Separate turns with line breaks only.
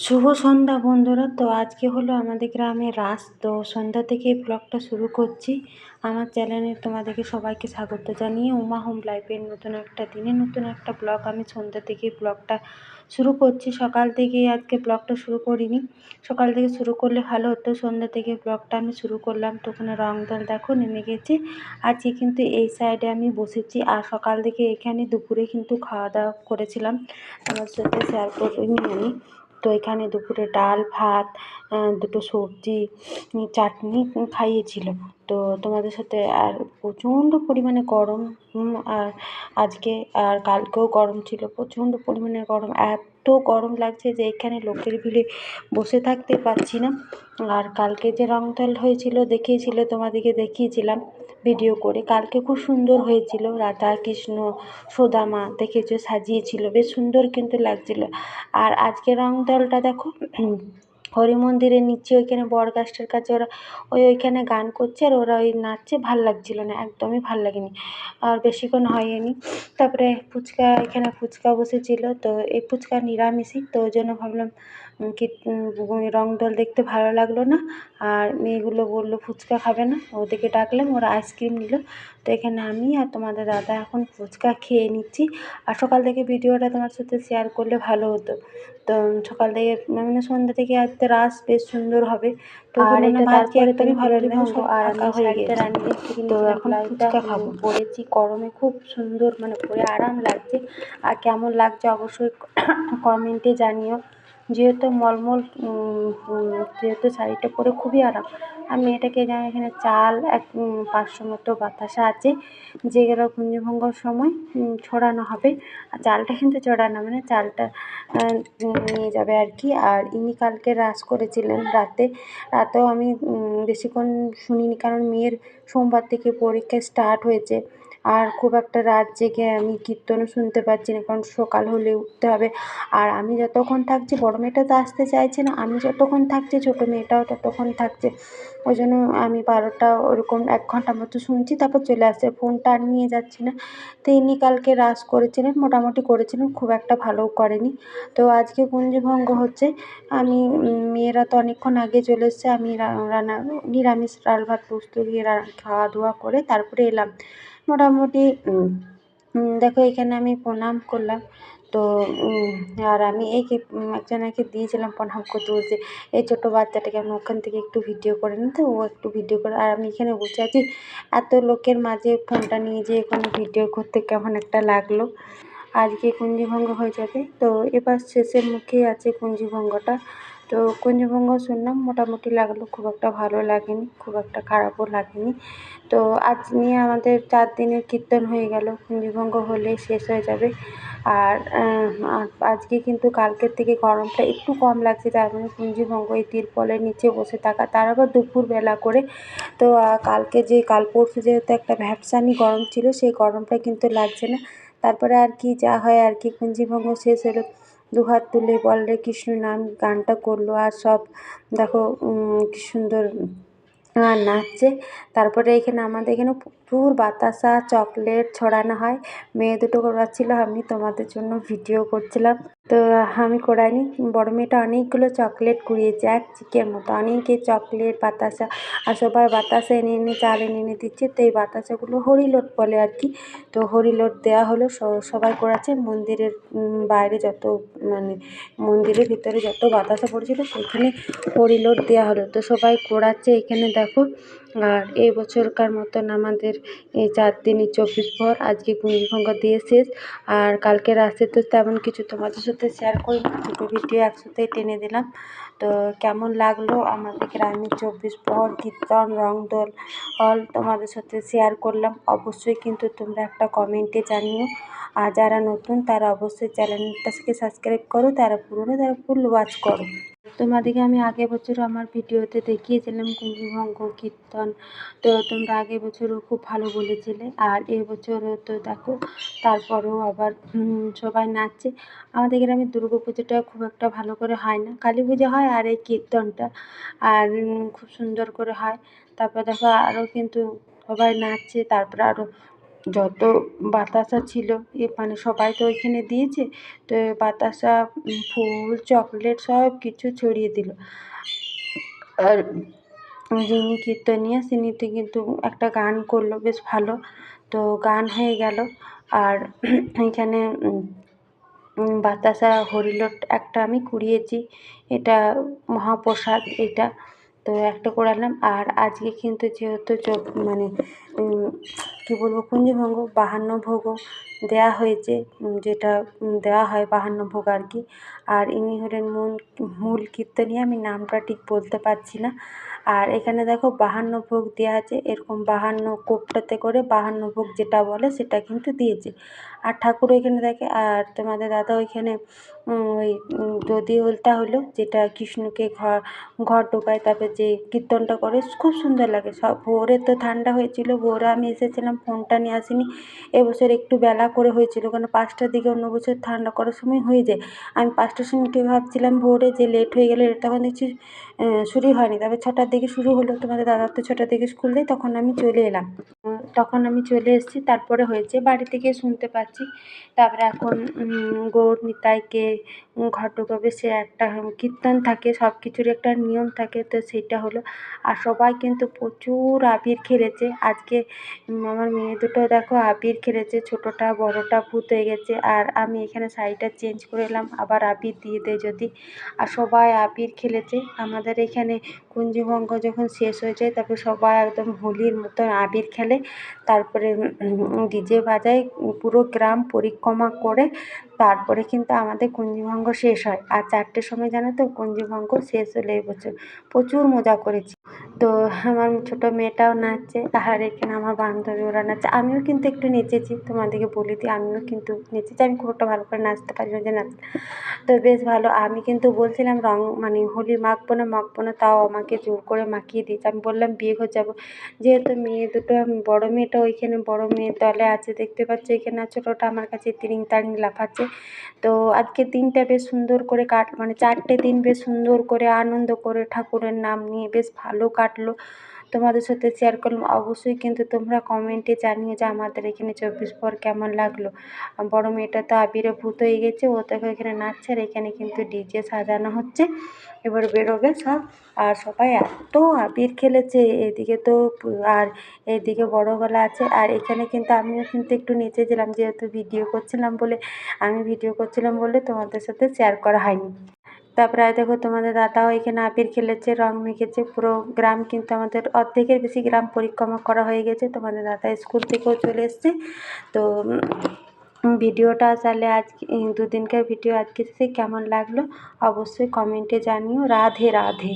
শুভ সন্ধ্যা বন্ধুরা। তো আজকে হলো আমাদের গ্রামে রাস। তো সন্ধ্যা থেকে ব্লগটা শুরু করছি। আমার চ্যানেলে তোমাদেরকে সবাইকে স্বাগত জানিয়ে উমা হোম লাইফের নতুন একটা দিনে নতুন একটা ব্লগ আমি সন্ধ্যা থেকে ব্লগটা শুরু করছি। সকাল থেকে আজকে ব্লগটা শুরু করিনি। সকাল থেকে শুরু করলে ভালো হতো। সন্ধ্যা থেকে ব্লগটা আমি শুরু করলাম। তো ওখানে রং দল দেখো নেমে গেছে। আজকে কিন্তু এই সাইডে আমি বসেছি। আর সকাল থেকে এখানে দুপুরে কিন্তু খাওয়া দাওয়া করেছিলাম। আমার সাথে শেয়ার করিনি আমি। তো এখানে দুপুরে ডাল, ভাত দুটো সবজি চাটনি খাইয়েছিল। তো তোমাদের সাথে আর প্রচণ্ড পরিমাণে গরম আর আজকে আর কালকেও গরম ছিল, প্রচণ্ড পরিমাণে গরম, এত গরম লাগছে যে এখানে লোকের ভিড়ে বসে থাকতে পারছি না। আর কালকে যে রংতল হয়েছিল, দেখিয়েছিল, তোমাদেরকে দেখিয়েছিলাম। ভিডিও করে। কালকে খুব সুন্দর হয়েছিল। রাধা, কৃষ্ণ, সুদামা দেখেছ? সাজিয়েছিল। বেশ সুন্দর কিন্তু লাগছিল। আর আজকে রং দলটা দেখো, হরি মন্দিরের নিচে ওইখানে বট গাছটার কাছে ওরা ওই ওইখানে গান করছে আর ওরা ওই নাচছে। ভালো লাগছিল না, একদমই ভালো লাগেনি। আর বেশিক্ষণ হয়নি। তারপরে ফুচকা, এখানে ফুচকা বসেছিল। তো এই ফুচকা নিরামিষই। তো ওই জন্য ভাবলাম রং দল দেখতে ভালো লাগল না। আর মেয়েগুলো বলল ফুচকা খাবে না। ওদেরকে ডাকলাম ওরা আইসক্রিম নিল। তো এখানে আমি আর তোমাদের দাদা এখন ফুচকা খেয়ে নিচ্ছি। আর সকাল থেকে ভিডিওটা তোমার সাথে শেয়ার করলে ভালো হতো। তো সকাল থেকে মানে সন্ধ্যা থেকে আজকে রাস বেশ সুন্দর হবে। তো
আর এটা তারপরে
তুমি ভালো আর আমি তো এখন ফুচকা খাব। পরেছি গরমে খুব সুন্দর মানে পরে আরাম লাগছে। আর কেমন লাগছে অবশ্যই কমেন্টে জানিও। যেহেতু মলমল যেহেতু শাড়িটা পরে খুবই আরাম। আর মেয়েটাকে যেমন এখানে চাল, এক পাঁচশো মতো বাতাসা আছে, যেগুলো কুঞ্জভঙ্গর সময় ছড়ানো হবে। আর চালটা কিন্তু ছড়ানো হবে না, চালটা নিয়ে যাবে আর কি। আর ইনি কালকে রাস করেছিলেন রাতে। রাতেও আমি বেশিক্ষণ শুনিনি, কারণ মেয়ের সোমবার থেকে পরীক্ষা স্টার্ট হয়েছে। আর খুব একটা রাত জেগে আমি কীর্তনও শুনতে পাচ্ছি না, কারণ সকাল হলে উঠতে হবে। আর আমি যতক্ষণ থাকছি, বড় মেয়েটা তো আসতে চাইছে না, আমি যতক্ষণ থাকছি, ছোটো মেয়েটাও ততক্ষণ থাকছে। ওই জন্য আমি বারোটা ওরকম এক ঘণ্টা মতো শুনছি, তারপর চলে আসছে। ফোনটা আর নিয়ে যাচ্ছি না। তো ইনি কালকে রাস করেছিলেন, মোটামুটি করেছিলেন, খুব একটা ভালোও করেনি। তো আজকে কুঞ্জভঙ্গ হচ্ছে, আমি, মেয়েরা তো অনেকক্ষণ আগে চলে এসছে, আমি রান্না, নিরামিষ ডাল ভাত পোস্ত দিয়ে খাওয়া দাওয়া করে তারপরে এলাম। মোটামুটি দেখো এখানে আমি প্রণাম করলাম। তো আর আমি এই একজনকে দিয়েছিলাম প্রণাম করতে। বলছে, এই ছোটো বাচ্চাটাকে আমি ওখান থেকে একটু ভিডিও করে নিতে ও একটু ভিডিও করে আর আমি এখানে বসে আছি। এত লোকের মাঝে ফোনটা নিয়ে যেয়ে এখানে ভিডিও করতে কেমন একটা লাগল। আজকে কুঞ্জিভঙ্গ হয়ে যাবে। তো এবার শেষের মুখেই আছে কুঞ্জিভঙ্গটা। তো কুঞ্জভঙ্গ শুনলাম, মোটামুটি লাগল, খুব একটা ভালো লাগেনি, খুব একটা খারাপও লাগেনি। তো আজ নিয়ে আমাদের চার দিনের কীর্তন হয়ে গেল, কুঞ্জভঙ্গ হলে শেষ হয়ে যাবে। আর আজকে কিন্তু কালকের থেকে গরমটা একটু কম লাগছে তার মানে কুঞ্জভঙ্গ এই তিরপলের নিচে বসে থাকা, তার আবার দুপুরবেলা করে। তো কালকে যে, কাল পরশু যেহেতু একটা ভ্যাপসানি গরম ছিল, সেই গরমটা কিন্তু লাগছে না। তারপরে আর কি, যা হয় আর কি, কুঞ্জভঙ্গ শেষ হলো দুহাত তুলে বলরে কৃষ্ণ, নাম, গানটা করল আর সব দেখো কি সুন্দর নাচছে। তারপরে এখানে আমাদের এখানে প্রচুর বাতাসা, চকলেট ছড়ানো হয়। মেয়ে দুটো করাচ্ছিল আমি তোমাদের জন্য ভিডিও করছিলাম। তো আমি করাইনি বড় মেয়েটা অনেকগুলো চকলেট কুড়িয়েছে, এক চিকের মতো। অনেকে চকলেট বাতাসা আর সবাই বাতাসা এনে এনে, চাল এনে এনে দিচ্ছে। তো এই বাতাসাগুলো হরিলোট বলে আর কি। তো হরিলোট দেওয়া হলো সবাই করাচ্ছে মন্দিরের বাইরে যত মানে মন্দিরের ভিতরে যত বাতাসা পড়েছিল, সেখানে হরিলোট দেওয়া হলো। তো সবাই কোড়াচ্ছে এখানে দেখো আর এই বছরকার মতন আমাদের এই চার দিনই চব্বিশ পর আজকে কুঞ্জভঙ্গ দিয়ে শেষ। আর কালকে রাতে তো তেমন কিছু তোমাদের সাথে শেয়ার করিনি দুটো ভিডিও একসাথেই টেনে দিলাম। তো কেমন লাগল আমাদের গ্রামে চব্বিশ প্রহর কীর্তন রং রংদোল অল তোমাদের সাথে শেয়ার করলাম। অবশ্যই কিন্তু তোমরা একটা কমেন্টে জানিও। আর যারা নতুন তারা অবশ্যই চ্যানেলটাকে সাবস্ক্রাইব করো, তারা পুরনো তারা ফুল ওয়াচ করো। তোমাদেরকে আমি আগের বছর আমার ভিডিওতে দেখিয়েছিলাম কুঞ্জভঙ্গ কীর্তন। তো তোমরা আগের বছরও খুব ভালো বলেছিলে, আর এবছরও তো দেখো, তারপরেও আবার সবাই নাচছে। আমাদের গ্রামে দুর্গা পুজোটা খুব একটা ভালো করে হয় না। কালী পুজো হয় আর এই কীর্তনটা, আর খুব সুন্দর করে হয়। তারপর দেখো আরও কিন্তু সবাই নাচছে, তারপরে আরও যত বাতাসা ছিল, এ মানে সবাই তো ওইখানে দিয়েছে, তো বাতাসা ফুল, চকলেট সব কিছু ছড়িয়ে দিল। আর যিনি কীর্তনিয়া তিনি তো কিন্তু একটা গান করল, বেশ ভালো। তো গান হয়ে গেল, আর এখানে বাতাসা হরিলোট একটা আমি কুড়িয়েছি, এটা মহাপ্রসাদ, এটা তো একটা করালাম। আর আজকে কিন্তু যেহেতু চোখ মানে কী বলব, কুঞ্জভঙ্গ, বাহান্ন ভোগও দেওয়া হয়েছে যেটা দেওয়া হয় বাহান্ন ভোগ আর কি। আর ইনি হলেন মূল মূল কীর্তনিয়া আমি নামটা ঠিক বলতে পারছি না। আর এখানে দেখো বাহান্ন ভোগ দেওয়া আছে। এরকম বাহান্ন কোপটাতে করে বাহান্ন ভোগ যেটা বলে সেটা কিন্তু দিয়েছে। আর ঠাকুর ওইখানে দেখে, আর তোমাদের দাদা ওইখানে ওই দধি ওলতা হলো যেটা কৃষ্ণকে ঘর ঘর ঢোকায় তারপর যে কীর্তনটা করে, খুব সুন্দর লাগে। সব ভোরে তো ঠান্ডা হয়েছিল, ভোরে আমি এসেছিলাম, ফোনটা নিয়ে আসিনি। এবছর একটু বেলা করে হয়েছিল কারণ পাঁচটার দিকে অন্য বছর ঠান্ডা করার সময় হয়ে যায়। আমি পাঁচটার সময় উঠে ভাবছিলাম ভোরে যে লেট হয়ে গেলে তখন দেখছি শুরুই হয়নি। তারপর ছটার দিকে শুরু হলো তোমাদের দাদার তো ছটার থেকে স্কুল দেয়, তখন আমি চলে এলাম। তখন আমি চলে এসেছি, তারপরে হয়েছে বাড়ি থেকে শুনতে পাচ্ছি। তারপরে এখন গৌর নিতাইকে ঘট ঢোকাবে সে একটা কীর্তন থাকে সব কিছুর একটা নিয়ম থাকে, তো সেইটা হলো। আর সবাই কিন্তু প্রচুর আবির খেলেছে। আজকে আমার মেয়ে দুটো দেখো আবির খেলেছে, ছোটোটা, বড়োটা ভূত হয়ে গেছে। আর আমি এখানে শাড়িটা চেঞ্জ করে এলাম, আবার আবির দিয়ে দেয় যদি। আর সবাই আবির খেলেছে। আমাদের এখানে কুঞ্জভঙ্গ যখন শেষ হয়ে যায়, তারপর সবাই একদম হোলির মতন আবির খেলে। তারপরে ডিজে বাজায়, পুরো গ্রাম পরিক্রমা করে তারপরে কিন্তু আমাদের কুঞ্জভঙ্গ শেষ হয়। আর চারটের সময় জানো তো কুঞ্জভঙ্গ শেষ হলো এবছর প্রচুর মজা করেছি। তো আমার ছোটো মেয়েটাও নাচছে আর এখানে আমার বান্ধবী, ওরা নাচছে। আমিও কিন্তু একটু নেচেছি, তোমাদেরকে বলে দিই, আমিও কিন্তু নেচেছি। আমি খুব একটা ভালো করে নাচতে পারি না যে নাচ। তো বেশ ভালো, আমি কিন্তু বলছিলাম রং মানে হোলি মাখবো না মাখবো না, তাও আমাকে জোর করে মাখিয়ে দিয়েছে। আমি বললাম, বিয়ে ঘর যাব। যেহেতু মেয়ে দুটো, বড়ো মেয়েটা ওইখানে, বড়ো মেয়ের দলে আছে, দেখতে পাচ্ছি, এখানে ছোটোটা আমার কাছে তিরিং তারিং লাফাচ্ছে। তো আজকে দিনটা বেশ সুন্দর করে কাট মানে চারটে দিন বেশ সুন্দর করে আনন্দ করে ঠাকুরের নাম নিয়ে বেশ ভালো কাটলো। তোমাদের সাথে শেয়ার করলাম। অবশ্যই কিন্তু তোমরা কমেন্টে জানিও যে আমাদের এখানে চব্বিশ পর কেমন লাগল। বড় মেয়েটা তো আবিরে ভূত হয়ে গেছে, ও তো এখানে নাচছে আর এখানে কিন্তু ডিজে সাজানো হচ্ছে। এবার বেরোবে সব। আর সবাই এত আবির খেলেছে, এদিকে তো আর এদিকে বড় গলা আছে। আর এখানে কিন্তু আমিও কিন্তু একটু নেচেছিলাম যেহেতু ভিডিও করছিলাম বলে, আমি ভিডিও করছিলাম বলে তোমাদের সাথে শেয়ার করা হয়নি। তারপরে দেখো, তোমাদের দাদাও ওইখানে আবির খেলেছে, রং মেখেছে, পুরো গ্রাম কিন্তু আমাদের অর্ধেকের বেশি গ্রাম পরিক্রমা করা হয়ে গেছে। তোমাদের দাদা স্কুল থেকেও চলে এসছে। তো ভিডিওটা তাহলে আজকে দুদিনকার ভিডিও আজকে কেমন লাগল অবশ্যই কমেন্টে জানিও। রাধে রাধে।